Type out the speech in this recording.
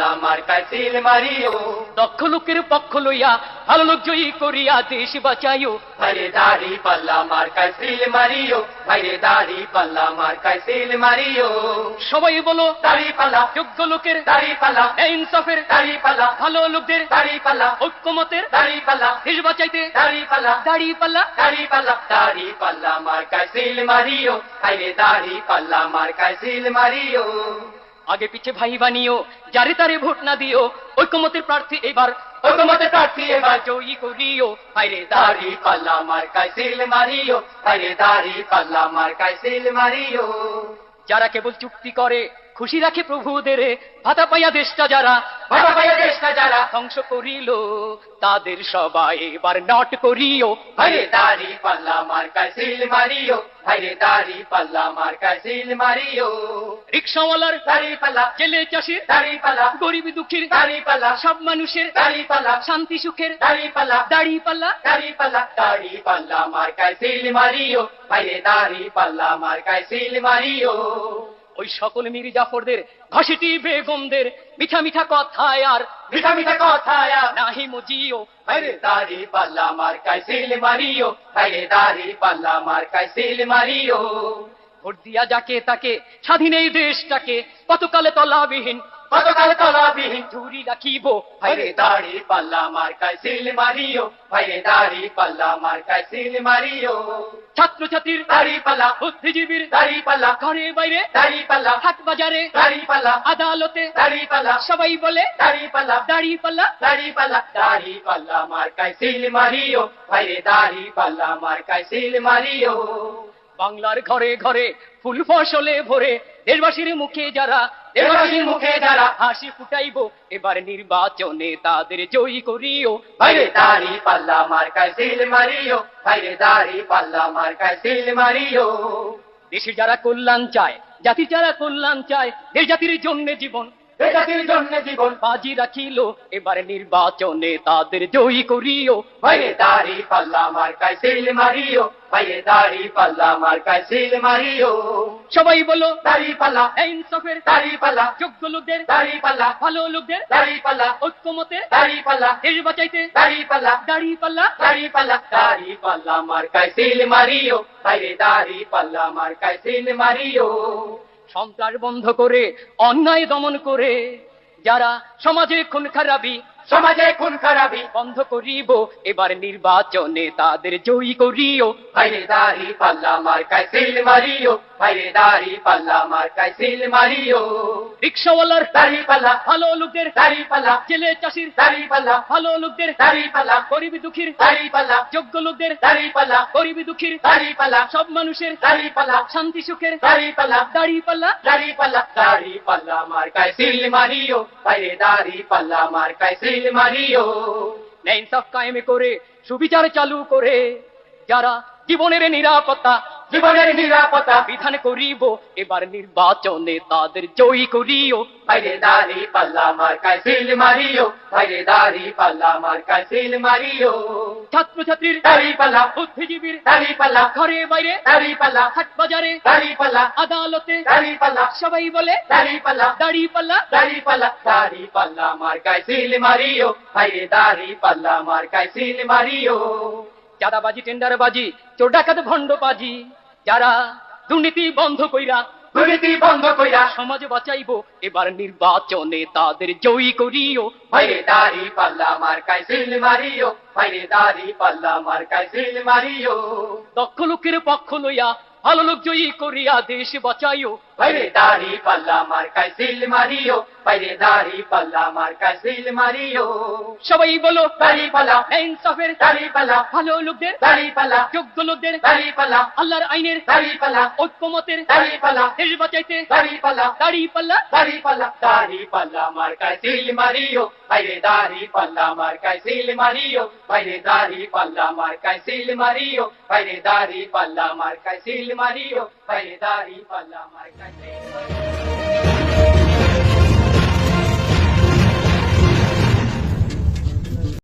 পাল্লা মার্কায় seal Mario. দক্ষ লোকের পক্ষ লইয়া ভালো লোক জয়ী করিয়া দেশ বাঁচাইও। ভাইরে দাড়ি পাল্লা মার্কায় সিল মারিও। ভাইরে দাড়ি পাল্লা মার্কায় সিল মারিও। সবাই বলো দাড়ি পাল্লা। যোগ্য লোকের দাড়ি পাল্লা। ইনসাফের দাড়ি পাল্লা। ভালো লোকদের দাড়ি পাল্লা। ঐক্যমতের দাড়ি পাল্লা। দেশ বাঁচাইতে। দাড়ি পাল্লা। দাড়ি পাল্লা। দাড়ি পাল্লা। দাড়ি পাল্লা মার্কায় সিল মারিও। ভাইরে দাড়ি পাল্লা মার্কায় সিল মারিও। আগে পিছে ভাই বানিও, যারে তারে ভোট না দিও ঐক্যমতের প্রার্থী এবার ঐক্যমতের প্রার্থী এবার জয়ী করিও। ভাইরে দাড়ি পাল্লা মার কাইসিল মারিও ভাইরে দাড়ি পাল্লা মার কাইসিল মারিও। যারা কেবল চুক্তি করে খুশি রাখে প্রভুদের ভাতা পাইয়া দেশটা যারা বাবা ভাইয়া দেশটা যারা। ধ্বংস করিল তাদের সবাই এবার নট করিও। ভাইরে দাড়ি পাল্লা মার্কায় সিল মারিও ভাইরে দাড়ি পাল্লা মার্কায় সিল মারিও। রিক্সাওয়ালার দাড়ি পাল্লা জেলে চাষির দাড়ি পাল্লা গরিব দুঃখীর দাড়ি পাল্লা সব মানুষের দাড়ি পাল্লা শান্তি সুখের দাড়ি পাল্লা দাড়ি পাল্লা। দাড়ি পাল্লা দাড়ি পাল্লা মার্কায় সিল মারিও ভাইরে দাড়ি পাল্লা মার্কায় সিল মারিও। ওই সকল মীর জাফরদের ঘাসিটি বেগমদের, মিঠা মিঠা কথায় আর, মিঠা মিঠা কথায় নাহি মুজিও আরে দাড়ি পাল্লা মার্কায় সিল মারিও আরে দাড়ি পাল্লা মার্কায় সিল মারিও। ভোট দিয়া যাকে তাকে, স্বাধীন এই দেশটাকে, কতকালে তলাবিহীন তলাবিহীন ধুরি রাখিব ভাইরে দাড়ি পাল্লা মার্কায় সিল মারিও ভাইরে দাড়ি পাল্লা মার্কায় সিল মারিও ছাত্র ছাত্রীর দাড়ি পাল্লা বুদ্ধিজীবীর দাড়ি পাল্লা ঘরে বাইরে দাড়ি পাল্লা হাট বাজারে দাড়ি পাল্লা আদালতে দাড়ি পাল্লা সবাই বলে দাড়ি পাল্লা দাড়ি পাল্লা দাড়ি পাল্লা দাড়ি পাল্লা মার্কায় সিল মারিও ভাইরে দাড়ি পাল্লা মার্কায় সিল মারিও বাংলার ঘরে ঘরে ফুল ফসলে ভরে দেশবাসীর মুখে যারা দেশবাসীর মুখে যারা হাসি ফুটাইব এবার নির্বাচনে তাদের জয়ী করিও। ভাইরে দাড়ি পাল্লা মার্কায় সিল মারিও ভাইরে দাড়ি পাল্লা মার্কায় সিল মারিও। দেশের যারা কল্যাণ চায় জাতির যারা কল্যাণ চায় দেশ জাতির জন্য জীবন বেজাতির জন্য জীবন। বাজি রাখিল এবার নির্বাচনে তাদের জয়ী করিও। ভাইরে দাড়ি পাল্লা মার্কায় সিল মারিও ভাইরে দাড়ি পাল্লা মার্কায় সিল মারিও। সবাই বলো দাড়ি পাল্লা ইনসাফের দাড়ি পাল্লা যোগ্য লোকদের দাড়ি পাল্লা ভালো লোকদের দাড়ি পাল্লা ঐক্যমতের দাড়ি পাল্লা দেশ বাঁচাইতে দাড়ি পাল্লা দাড়ি পাল্লা দাড়ি পাল্লা দাড়ি পাল্লা মার্কায় সিল মারিও ভাইরে দাড়ি পাল্লা মার্কায় সিল মারিও। সন্ত্রাস বন্ধ করে অন্যায় দমন করে যারা সমাজে খুন খারাপি সমাজে খুন খারাপি বন্ধ করিব এবার নির্বাচনে তাদের জয়ী করিও ভাইরে দাড়ি পাল্লা মার্কায় সিল মারিও ভাইরে দাড়ি পাল্লা মার্কায় সিল মারিও রিক্সাওয়ালার দাড়ি পাল্লা ভালো লোকদের দাড়ি পাল্লা জেলে চাষির দাড়ি পাল্লা ভালো লোকদের দাড়ি পাল্লা গরিব দুঃখীর দাড়ি পাল্লা যোগ্য লোকদের দাড়ি পাল্লা গরিব দুঃখীর দাড়ি পাল্লা সব মানুষের দাড়ি পাল্লা শান্তি সুখের দাড়ি পাল্লা দাড়ি পাল্লা দাড়ি পাল্লা দাড়ি পাল্লা মার্কায় সিল মারিও ভাইরে দাড়ি পাল্লা মার্কায় সিল মারিও। ন্যায় ইনসাফ কায়েমে করে সুবিচার চালু করে যারা জীবনের নিরাপত্তা জীবনের নিরাপত্তা বিধান করিব এবার নির্বাচনে তাদের জয়ী করিও। ভাইরে দাড়ি পাল্লা মার্কায় সিল মারিও ভাইরে দাড়ি পাল্লা মার্কায় সিল মারিও। ছাত্র ছাত্রীর দাড়ি পাল্লা বুদ্ধিজীবীর দাড়ি পাল্লা ঘরে বাইরে দাড়ি পাল্লা হাট বাজারে দাড়ি পাল্লা আদালতে দাড়ি পাল্লা সবাই বলে দাড়ি পাল্লা দাড়ি পাল্লা। দাড়ি পাল্লা দাড়ি পাল্লা মার্কায় সিল মারিও ভাইরে দাড়ি পাল্লা মার্কায় সিল মারিও। চাঁদাবাজি টেন্ডারবাজি চোর ডাকাত ভণ্ডবাজি। যারা দুর্নীতি বন্ধ কইরা দুর্নীতি বন্ধ কইরা সমাজ বাঁচাইবো এবার নির্বাচনে তাদের জয়ী করিও। ভাইরে দাড়ি পাল্লা মার্কায় সিল মারিও ভাইরে দাড়ি পাল্লা মার্কায় সিল মারিও। দক্ষ লোকের পক্ষ লইয়া ভালো লোক জয়ী করিয়া দেশ বাঁচাইও। ভাইরে দাড়ি পাল্লা মার্কায় সিল মারিও ভাইরে দাড়ি পাল্লা মার্কায় সিল মারিও। সবাই বলো দাড়ি পাল্লা ইনসাফের দাড়ি পাল্লা ভালো লোকদের দাড়ি পাল্লা যোগ্য লোকদের দাড়ি পাল্লা আল্লাহর আইনের দাড়ি পাল্লা ঐক্যমতের দাড়ি পাল্লা দেশ বাঁচাইতে দাড়ি পাল্লা দাড়ি পাল্লা দাড়ি পাল্লা দাড়ি পাল্লা মার্কায় সিল মারিও ভাইরে দাড়ি পাল্লা মার্কায় সিল মারিও ভাইরে দাড়ি পাল্লা মার্কায় সিল মারিও ভাইরে দাড়ি পাল্লা মার্কায় সিল মারিও ভাইরে দাড়ি পাল্লা মার্কায় tarde.